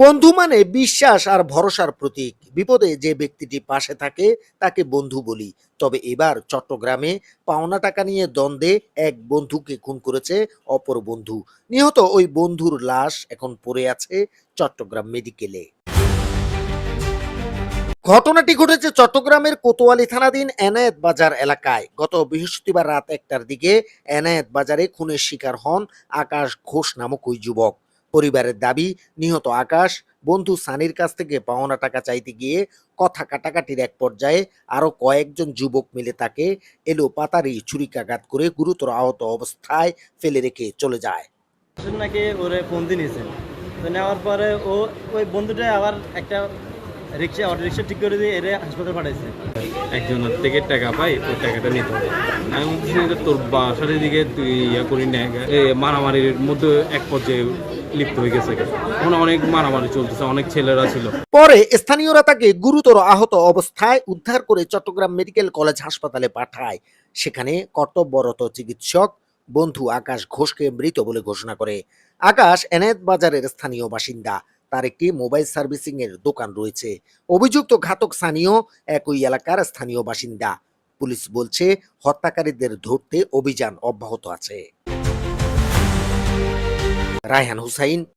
বন্ধু মানে বিশ্বাস আর ভরসার প্রতীক। বিপদে যে ব্যক্তিটি পাশে থাকে, তাকে বন্ধু বলি। তবে এবার চট্টগ্রামে পাওনা টাকা নিয়ে দ্বন্দ্বে এক বন্ধুকে খুন করেছে অপর বন্ধু। নিহত ওই বন্ধুর লাশ এখন পড়ে আছে চট্টগ্রাম মেডিকেলে। ঘটনাটি ঘটেছে চট্টগ্রামের কোতোয়ালি থানাধীন এনায়েত বাজার এলাকায়। গত বৃহস্পতিবার রাত একটার দিকে এনায়েত বাজারে খুনের শিকার হন আকাশ ঘোষ নামক ওই যুবক। পরিবারের দাবি, নিহত আকাশ, বন্ধু সানির কাছ থেকে পাওনা টাকা চাইতে গিয়ে কথা কাটাকাটির এক পর্যায়ে আরও কয়েকজন যুবক মিলে তাকে এলো পাতারি ছুরিকাঘাত করে গুরুতর আহত অবস্থায় ফেলে রেখে চলে যায়। নাকি ওরে ফোন দিয়ে নিয়েছেন তো নেওয়ার পরে ও ওই বন্ধুটা আবার একটা রিক্সা অটো রিক্সা ঠিক করে দিয়ে এরে হাসপাতালে পাঠাইছে। একজনের থেকে টাকা পাই, ওই টাকাটা নিতে হবে। আমি বলছি তোর বাসার দিকে তুই ইয়া করি না মারামারির মধ্যে এক পর্যায়ে লিপ্ত হয়ে গেছে এখন অনেক মারামারি চলতেছে, অনেক ছেলেরা ছিল। পরে স্থানীয়রা তাকে গুরুতর আহত অবস্থায় উদ্ধার করে চট্টগ্রাম মেডিকেল কলেজ হাসপাতালে পাঠায়। সেখানে কর্তব্যরত চিকিৎসক বন্ধু আকাশ ঘোষকে মৃত বলে ঘোষণা করে। আকাশ এনায়েত বাজারের স্থানীয় বাসিন্দা। তার একটি মোবাইল সার্ভিসিং এর দোকান রয়েছে। অভিযুক্ত ঘাতক স্থানীয় একই এলাকার স্থানীয় বাসিন্দা। পুলিশ বলছে, হত্যাকারীদের ধরতে অভিযান অব্যাহত আছে। রায়হান হুসাইন